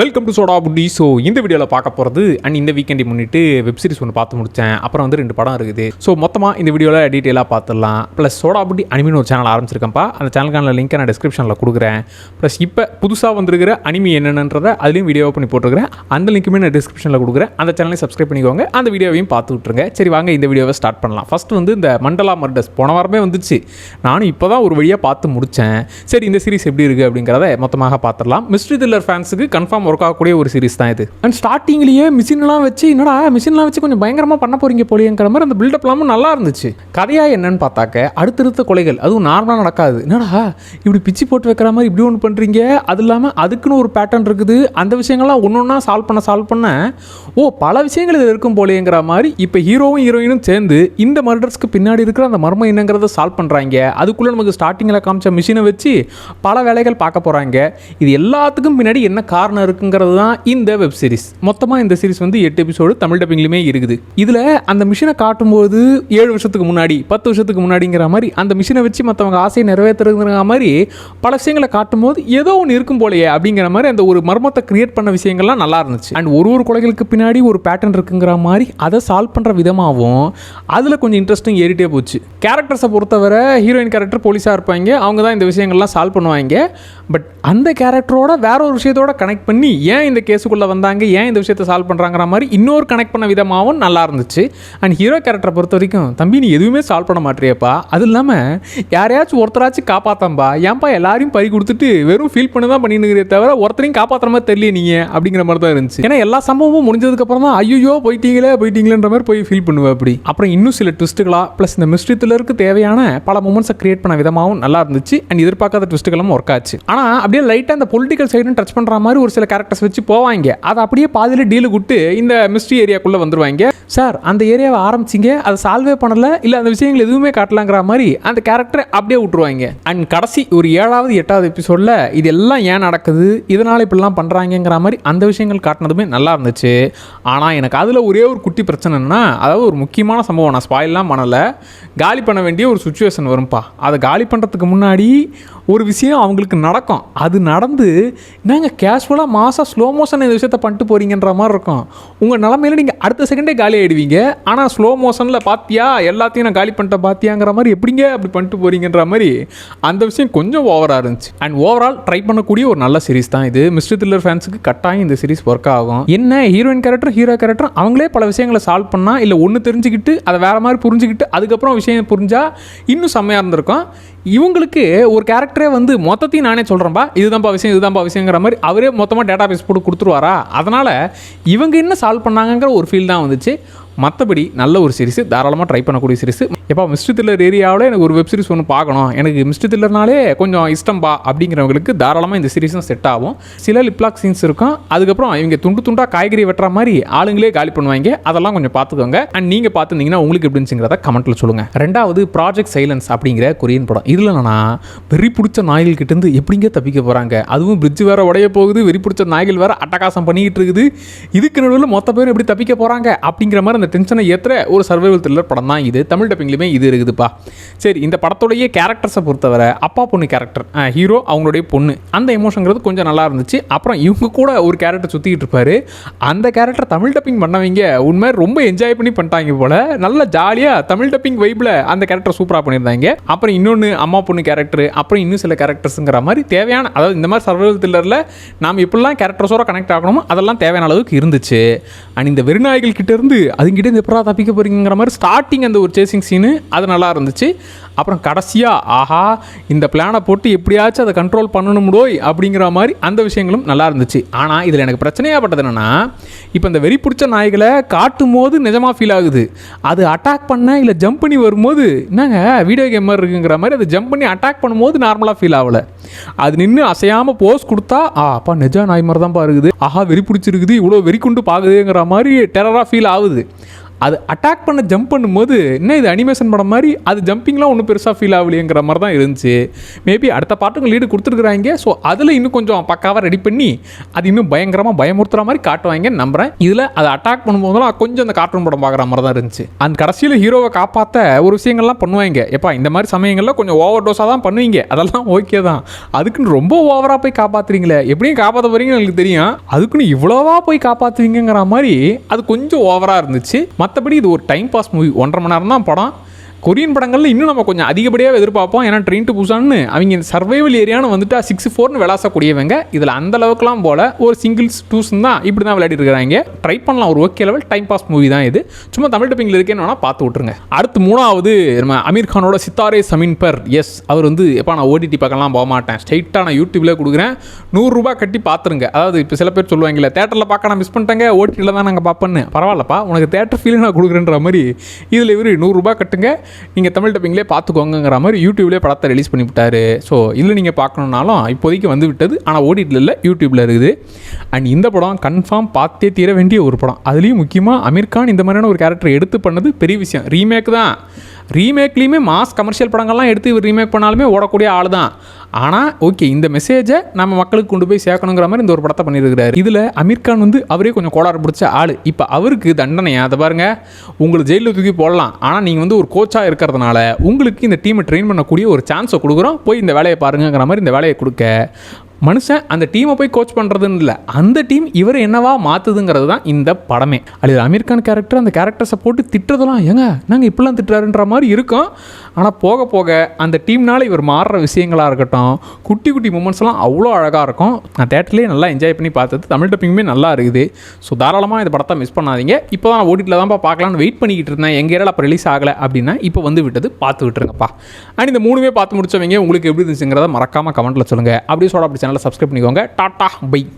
Welcome to soda புட்டி so இந்த வீடியோவில் பார்க்க போகிறது அண்ட் இந்த வீக்கெண்டை முன்னிட்டு வெப் சீரிஸ் ஒன்று பார்த்து முடித்தேன் அப்புறம் வந்து ரெண்டு படம் இருக்குது. ஸோ மொத்தமாக இந்த வீடியோவில் டீட்டெயிலாக பார்த்துடலாம். ப்ளஸ் சோடா புட்டி அனிமின்னு ஒரு சேனல் ஆரம்பிச்சிருக்கேன்ப்பா. அந்த சேனலுக்கான லிங்க்கை நான் டிஸ்கிரிப்ஷனில் கொடுக்குறேன். ப்ளஸ் இப்போ புதுசாக வந்திருக்கிற அனிமி என்னென்னன்றதை அதுலேயும் வீடியோ பண்ணி போட்டிருக்கிறேன். அந்த லிங்க்குமே நான் டிஸ்கிரிப்ஷனில் கொடுக்குறேன். அந்த சேனலையும் சப்ஸ்கிரைப் பண்ணிக்கோங்க. அந்த வீடியோவையும் பார்த்து விட்ருங்க சரி வாங்க இந்த வீடியோவை ஸ்டார்ட் பண்ணலாம். ஃபஸ்ட் வந்து இந்த மண்டலா மர்டஸ் போன வாரமே வந்துச்சு. நானும் இப்போ தான் ஒரு வழியாக பார்த்து முடித்தேன் சரி இந்த சீரிஸ் எப்படி இருக்குது அப்படிங்கிறத மொத்தமாக பார்த்துடலாம். மிஸ்ட்ரி தில்லர் ஃபேன்ஸுக்கு கன்ஃபார்ம் ஒர்க் ஆகக்கூடிய ஒரு சீரிஸ் தான் இது. அண்ட் ஸ்டார்டிங்லேயே மிஷின்லாம் வச்சு என்னடா மிஷின்லாம் வச்சு கொஞ்சம் பயங்கரமாக பண்ண போறீங்க போலியங்கிற மாதிரி அந்த பில்டப்லாமும் நல்லா இருந்துச்சு. கதையாக என்னன்னு பார்த்தாக்க அடுத்தடுத்த கொலைகள் அதுவும் நார்மலாக நடக்காது. என்னடா இப்படி பிச்சு போட்டு வைக்கிற மாதிரி இப்படி ஒன்று பண்ணுறீங்க அது இல்லாமல் அதுக்குன்னு ஒரு பேட்டர்ன் இருக்குது. அந்த விஷயங்கள்லாம் ஒன்று ஒன்றா சால்வ் பண்ண சால்வ் பண்ண ஓ பல விஷயங்கள் இதில் இருக்கும் போலேங்கிற மாதிரி இப்போ ஹீரோவும் ஹீரோயினும் சேர்ந்து இந்த மர்டர்ஸ்க்கு பின்னாடி இருக்கிற அந்த மர்மம் என்னங்கிறத சால்வ் பண்ணுறாங்க அதுக்குள்ளே நமக்கு ஸ்டார்டிங்கில் காமிச்ச மிஷினை வச்சு பல வேலைகள் பார்க்க போகிறாங்க இது எல்லாத்துக்கும் பின்னாடி என்ன காரணம் இருக்குது இருக்குங்கிறது தான் இந்த வெப் சீரிஸ் மொத்தமாக இந்த சீரிஸ் வந்து எட்டு எபிசோடு தமிழ் டப்பிங்லையுமே இருக்குது. இதில் அந்த மிஷினை காட்டும்போது ஏழு வருஷத்துக்கு முன்னாடி பத்து வருஷத்துக்கு முன்னாடிங்கிற மாதிரி அந்த மிஷினை வச்சு மற்றவங்க ஆசையை நிறைவேற்றுறதுங்கிற மாதிரி பல விஷயங்களை காட்டும்போது ஏதோ ஒன்று இருக்கும் போலயே அப்படிங்கிற மாதிரி அந்த ஒரு மர்மத்தை கிரியேட் பண்ண விஷயங்கள்லாம் நல்லா இருந்துச்சு. அண்ட் ஒரு ஒரு கொலைகளுக்கு பின்னாடி ஒரு பேட்டர்ன் இருக்குங்கிற மாதிரி அதை சால்வ் பண்ணுற விதமாகவும் அதில் கொஞ்சம் இன்ட்ரெஸ்டிங் ஏறிட்டே போச்சு. கேரக்டர்ஸை பொறுத்தவரை ஹீரோயின் கேரக்டர் போலீஸாக இருப்பாங்க. அவங்க தான் இந்த விஷயங்கள்லாம் சால்வ் பண்ணுவாங்க. பட் அந்த கேரக்டரோட வேற ஒரு விஷயத்தோட கனெக்ட் பண்ணி ஏன் இந்த கேஸுக்குள்ளே வந்தாங்க ஏன் இந்த விஷயத்தை சால்வ் பண்ணுறாங்கிற மாதிரி இன்னொரு கனெக்ட் பண்ண விதமாகவும் நல்லா இருந்துச்சு. அண்ட் ஹீரோ கேரக்டரை பொறுத்த வரைக்கும் தம்பி நீ எதுவுமே சால்வ் பண்ண மாட்டியப்பா. அது இல்லாமல் யாரையாச்சும் ஒருத்தராச்சும் காப்பாத்தாம்பா. ஏன்பா எல்லாரையும் பறி கொடுத்துட்டு வெறும் ஃபீல் பண்ணி தான் பண்ணிட்டு தவிர ஒருத்தரையும் காப்பாற்றுற மாதிரி தெரியல நீங்கள் அப்படிங்கிற மாதிரி தான் இருந்துச்சு. ஏன்னா எல்லா சம்பவமும் முடிஞ்சதுக்கப்புறம் தான் ஐயோ போயிட்டீங்களே போயிட்டீங்களேன்ற மாதிரி போய் ஃபீல் பண்ணுவேன் அப்படி. அப்புறம் இன்னும் சில ட்விஸ்ட்டுகளா ப்ளஸ் இந்த மிஸ்ட்ரி த்ரில்லருக்கு தேவையான பல மூமெண்ட்ஸை கிரியேட் பண்ண விதமாகவும் நல்லா இருந்துச்சு. அண்ட் எதிர்பார்க்காத ட்விஸ்ட்டுகளும் ஒர்க் ஆச்சு. ஆனால் அப்படியே லைட்டாக இந்த பொலிட்டிக்கல் சைடும் டச் பண்ணுற மாதிரி ஒரு சில கேரக்டர்ஸ் வச்சு போவாங்க. அதை அப்படியே பாதியில் டீலு விட்டு இந்த மிஸ்ட்ரி ஏரியாக்குள்ளே வந்துருவாங்க. சார் அந்த ஏரியாவை ஆரம்பிச்சிங்க அதை சால்வே பண்ணலை இல்லை அந்த விஷயங்கள் எதுவுமே காட்டலாங்கிற மாதிரி அந்த கேரக்டரை அப்படியே விட்டுருவாங்க. அண்ட் கடைசி ஒரு ஏழாவது எட்டாவது எபிசோடில் இது எல்லாம் ஏன் நடக்குது இதனால் இப்படிலாம் பண்ணுறாங்கங்கிற மாதிரி அந்த விஷயங்கள் காட்டினதுமே நல்லா இருந்துச்சு. ஆனால் எனக்கு அதில் ஒரே ஒரு குட்டி பிரச்சனைன்னா அதாவது ஒரு முக்கியமான சம்பவம் நான் ஸ்பாயிலாம் பண்ணலை. காலி பண்ண வேண்டிய ஒரு சுச்சுவேஷன் வரும்ப்பா அதை காலி பண்ணுறதுக்கு முன்னாடி ஒரு விஷயம் அவங்களுக்கு நடக்கும். அது நடந்து நாங்கள் கேஷுவலாக மாதம் ஸ்லோ மோஷன் இந்த விஷயத்த பண்ணிட்டு போறீங்கன்ற மாதிரி இருக்கும். உங்கள் நிலமையில நீங்கள் அடுத்த செகண்டே காலி ஆகிடுவீங்க ஆனால் ஸ்லோ மோஷனில் பார்த்தியா எல்லாத்தையும் நான் காலி பண்ணிட்டேன் பார்த்தியாங்கிற மாதிரி எப்படிங்க அப்படி பண்ணிட்டு போறீங்கன்ற மாதிரி அந்த விஷயம் கொஞ்சம் ஓவராக இருந்துச்சு. அண்ட் ஓவரால் ட்ரை பண்ணக்கூடிய ஒரு நல்ல சீரிஸ் தான் இது. மிஸ்டர் த்ரில்லர் ஃபேன்ஸுக்கு கட்டாயம் இந்த சீரிஸ் ஒர்க் ஆகும். என்ன? ஹீரோயின் கேரக்டர் ஹீரோ கேரக்டர் அவங்களே பல விஷயங்களை சால்வ் பண்ணால் இல்லை ஒன்று தெரிஞ்சுக்கிட்டு அதை வேறு மாதிரி புரிஞ்சுக்கிட்டு அதுக்கப்புறம் விஷயம் புரிஞ்சால் இன்னும் செம்மையாக இருந்திருக்கும். இவங்களுக்கு ஒரு கேரக்டரே வந்து மொத்தத்தையும் நானே சொல்கிறேன்ப்பா இதுதான்ப்பா விஷயம் இதுதான்ப்பா விஷயங்கிற மாதிரி அவரே மொத்தமாக டேட்டா பேஸ் போட்டு கொடுத்துருவாரா? அதனால் இவங்க என்ன சால்வ் பண்ணாங்கங்கிற ஒரு ஃபீல் தான் வந்துச்சு. மற்றபடி நல்ல ஒரு சீரிஸ் தாராளமாக ட்ரை பண்ணக்கூடிய சீரிஸ் எப்போ மிஸ்ட்ரி தில்லர் ஏரியாவில் எனக்கு ஒரு வெப் சீரிஸ் ஒன்று பார்க்கணும். எனக்கு மிஸ்ட்ரி தில்லர்னாலே கொஞ்சம் இஷ்டம்பா அப்படிங்கிறவங்களுக்கு தாராளமாக இந்த சீரிஸும் செட் ஆகும். சில லிப்லாக் சீன்ஸ் இருக்கும். அதுக்கப்புறம் இவங்க துண்டு துண்டாக காய்கறி வெட்டுற மாதிரி ஆளுங்களே காலி பண்ணுவாங்க. அதெல்லாம் கொஞ்சம் பார்த்துக்கோங்க. அண்ட் நீங்கள் பார்த்துருந்தீங்கன்னா உங்களுக்கு எப்படி இருந்துச்சுங்கிறத கமெண்ட்டில் சொல்லுங்கள் ரெண்டாவது ப்ராஜெக்ட் சைலன்ஸ் அப்படிங்கிற கொரியன் படம். இதில் என்னன்னா வெறி பிடிச்ச நாய்கள் கிட்டேருந்து எப்படிங்க தப்பிக்க போகிறாங்க அதுவும் பிரிட்ஜ் வேற உடைய போகுது. வெறி பிடிச்ச நாய்கள் வேற அட்டகாசம் பண்ணிக்கிட்டு இருக்குது. இதுக்கு நடுவில் மொத்த பேரும் எப்படி தப்பிக்க போகிறாங்க அப்படிங்கிற மாதிரி அந்த டென்ஷனை ஏற்றுற ஒரு சர்வைவல் த்ரில்லர் படம் தான் இது. தமிழ் டப்பிங்லையுமே இது இருக்குதுப்பா. சரி இந்த படத்துடைய கேரக்டர்ஸை பொறுத்தவரை அப்பா பொண்ணு கேரக்டர் ஹீரோ அவங்களுடைய பொண்ணு அந்த எமோஷனுங்கிறது கொஞ்சம் நல்லா இருந்துச்சு. அப்புறம் இவங்க கூட ஒரு கேரக்டர் சுற்றிக்கிட்டு இருப்பாரு. அந்த கேரக்டர் தமிழ் டப்பிங் பண்ணவங்க உண்மை ரொம்ப என்ஜாய் பண்ணி பண்ணிட்டாங்க போல. நல்ல ஜாலியாக தமிழ் டப்பிங் வைப்பில் அந்த கேரக்டர் சூப்பராக பண்ணியிருந்தாங்க. அப்புறம் இன்னொன்று அம்மா பொண்ணு கேரக்டர் அப்புறம் இன்னும் சில கேரக்டர்ஸுங்கிற மாதிரி தேவையான அதாவது இந்த மாதிரி சர்வைவல் த்ரில்லரில் நாம் எப்படிலாம் கேரக்டர்ஸோட கனெக்ட் ஆகணுமோ அதெல்லாம் தேவையான அளவுக்கு இருந்துச்சு. அண்ட் இந்த வெறுநாய்கள் கிட்டேருந்து இருந்து அதுங்கிட்ட இருந்து எப்படா தப்பிக்க போகிறீங்கிற மாதிரி ஸ்டார்டிங் அந்த ஒரு சேசிங் சீனு அது நல்லா இருந்துச்சு. அப்புறம் கடைசியாக ஆஹா இந்த பிளானை போட்டு எப்படியாச்சும் அதை கண்ட்ரோல் பண்ணணும்டோய் அப்படிங்கிற மாதிரி அந்த விஷயங்களும் நல்லா இருந்துச்சு. ஆனால் இதில் எனக்கு பிரச்சனையாகப்பட்டது என்னென்னா இப்போ இந்த வெறி பிடிச்ச நாய்களை காட்டும் போது நிஜமாக ஃபீல் ஆகுது. அது அட்டாக் பண்ண இல்லை ஜம்ப் பண்ணி வரும்போது என்னங்க வீடியோ கேம் மாதிரி இருக்குங்கிற மாதிரி அது ஜம்ப் பண்ணி அட்டாக் பண்ணும்போது நார்மலாக ஃபீல் ஆகலை. அது நின்று அசையாமல் போஸ் கொடுத்தா ஆ அப்பா நிஜா நாய் மாதிரி தான் பாருக்குது ஆஹா வெறி பிடிச்சிருக்குது இவ்வளோ வெறி கொண்டு பார்க்குதுங்கிற மாதிரி டெரராக ஃபீல் ஆகுது. அது அட்டாக் பண்ண ஜம்ப் பண்ணும்போது என்ன இது அனிமேஷன் படம் மாதிரி? அது ஜம்பிங்லாம் ஒன்றும் பெருசாக ஃபீல் ஆகலையேங்கிற மாதிரி தான் இருந்துச்சு. மேபி அடுத்த பாட்டுக்கு லீடு கொடுத்துருக்குறாங்க. ஸோ அதில் இன்னும் கொஞ்சம் பக்காவாக ரெடி பண்ணி அது இன்னும் பயங்கரமாக பயமுறுத்துற மாதிரி காட்டுவாங்கன்னு நம்புகிறேன் இதில் அதை அட்டாக் பண்ணும்போதெல்லாம் கொஞ்சம் அந்த கார்ட்டூன் படம் பார்க்குற மாதிரி தான் இருந்துச்சு. அந்த கடைசியில் ஹீரோவை காப்பாற்ற ஒரு விஷயங்கள்லாம் பண்ணுவாங்க. எப்பா இந்த மாதிரி சமயங்களில் கொஞ்சம் ஓவர் டோஸாக தான் பண்ணுவீங்க. அதெல்லாம் ஓகே தான். அதுக்குன்னு ரொம்ப ஓவராக போய் காப்பாற்றுறீங்களே எப்படியும் காப்பாற்ற போகிறீங்கன்னு எனக்கு தெரியும். அதுக்குன்னு இவ்வளோவா போய் காப்பாற்றுவீங்கிற மாதிரி அது கொஞ்சம் ஓவராக இருந்துச்சு. மற்றபடி இது ஒரு டைம் பாஸ் மூவி ஒன்றரை மணி நேரம் தான் படம். கொரியன் படங்களில் இன்னும் நம்ம கொஞ்சம் அதிகப்படியாக எதிர்பார்ப்போம். ஏன்னா ட்ரெயின் டு புசான்னு அவங்க சர்வைவல் ஏரியான்னு வந்துட்டு சிக்ஸ் ஃபோர்னு விளாசக்கூடியவங்க. இதில் அந்த அளவுக்குலாம் போல ஒரு சிங்கிள்ஸ் டூஸ்ன்னு தான் இப்படி தான் விளையாடிட்டு இருக்கிறாங்க. ட்ரை பண்ணலாம் ஒரு okay level time pass movie தான் இது. சும்மா தமிழ் டப்பிங்கில் இருக்கேன்னு வேணால் பார்த்து விட்ருங்க அடுத்து மூணாவது நம்ம அமீர் கானோட சித்தாரே சமீன் பர் எஸ் அவர் வந்து எப்போ நான் ஓடிடி பக்கம்லாம் போக மாட்டேன். ஸ்ட்ரைட்டாக நான் யூடியூப்ல கொடுக்குறேன். நூறுரூபா கட்டி பார்த்துருங்க. அதாவது இப்போ சில பேர் சொல்லுவாங்கல்ல தேட்டரில் பார்க்க நான் மிஸ் பண்ணிட்டேங்க. ஓடிடியில் தான் நாங்கள் பார்ப்பேன்னு. பரவாயில்லப்பா உனக்கு தேட்டர் ஃபீல் நான் கொடுக்குறேன்ற மாதிரி. இதில் இவர் நூறுரூபா கட்டுங்க. நீங்கள் தமிழ் டப்பிங்லேயே பார்த்துக்கோங்கிற மாதிரி யூடியூப்லேயே படத்தை ரிலீஸ் பண்ணி விட்டாரு ஸோ இதில் நீங்கள் பார்க்கணுன்னாலும் இப்போதைக்கு வந்து விட்டது. ஆனால் ஓடிட்டில் இல்லை யூடியூப்பில் இருக்குது. அண்ட் இந்த படம் கன்ஃபார்ம் பார்த்தே தீர வேண்டிய ஒரு படம். அதுலேயும் முக்கியமாக அமீர் கான் இந்த மாதிரியான ஒரு கேரக்டர் எடுத்து பண்ணது பெரிய விஷயம். ரீமேக் தான். ரீமேக்லேயுமே மாஸ் கமர்ஷியல் படங்கள்லாம் எடுத்து இவர் ரீமேக் பண்ணாலுமே ஓடக்கூடிய ஆள் தான் ஆனால் ஓகே இந்த மெசேஜை நம்ம மக்களுக்கு கொண்டு போய் சேர்க்கணுங்கிற மாதிரி இந்த ஒரு படத்தை பண்ணியிருக்கிறாரு. இதில் அமீர் கான் வந்து அவரே கொஞ்சம் கோளாறு பிடிச்ச ஆள். இப்போ அவருக்கு தண்டனையா? அதை பாருங்கள் உங்களுக்கு ஜெயிலில் தூக்கி போடலாம். ஆனால் நீங்கள் வந்து ஒரு கோச்சாக இருக்கிறதுனால உங்களுக்கு இந்த டீமை ட்ரெயின் பண்ணக்கூடிய ஒரு சான்ஸை கொடுக்குறோம். போய் இந்த வேலையை பாருங்கிற மாதிரி இந்த வேலையை கொடுக்க மனுஷன் அந்த டீமை போய் கோச் பண்ணுறதுன்னு இல்லை. அந்த டீம் இவர் என்னவா மாற்றுதுங்கிறது தான் இந்த படமே. அது அமீர் கான் கேரக்டர் அந்த கேரக்டர்ஸை போட்டு திட்டுறதெல்லாம் ஏங்க நாங்கள் இப்படிலாம் திட்டுறாருன்ற மாதிரி இருக்கும். ஆனால் போக போக அந்த டீம்னால் இவர் மாறுற விஷயங்களாக இருக்கட்டும் குட்டி குட்டி மூமெண்ட்ஸ்லாம் அவ்வளோ அழகாக இருக்கும். நான் தேட்டர்லேயே நல்லா என்ஜாய் பண்ணி பார்த்தது. தமிழ் டப்பிங்குமே நல்லா இருக்குது. ஸோ தாராளமாக இந்த படத்தை மிஸ் பண்ணாதீங்க. இப்போ தான் ஓடிட்டில் தான்ப்பா பார்க்கலான்னு வெயிட் பண்ணிக்கிட்டு இருந்தேன். எங்கள் ஏரியாவில் அப்போ ரிலீஸ் ஆகலை அப்படின்னா இப்போ வந்து விட்டது. பார்த்து விட்டுருங்கப்பா. அண்ட் இந்த மூணுமே பார்த்து முடிச்சவங்க உங்களுக்கு எப்படி இருந்துச்சுங்கிறத மறக்காமல் கமெண்ட்டில் சொல்லுங்கள் அப்படியே சோட அப்படி சேனலை சப்ஸ்கிரைப் பண்ணிக்கோங்க. Tata bye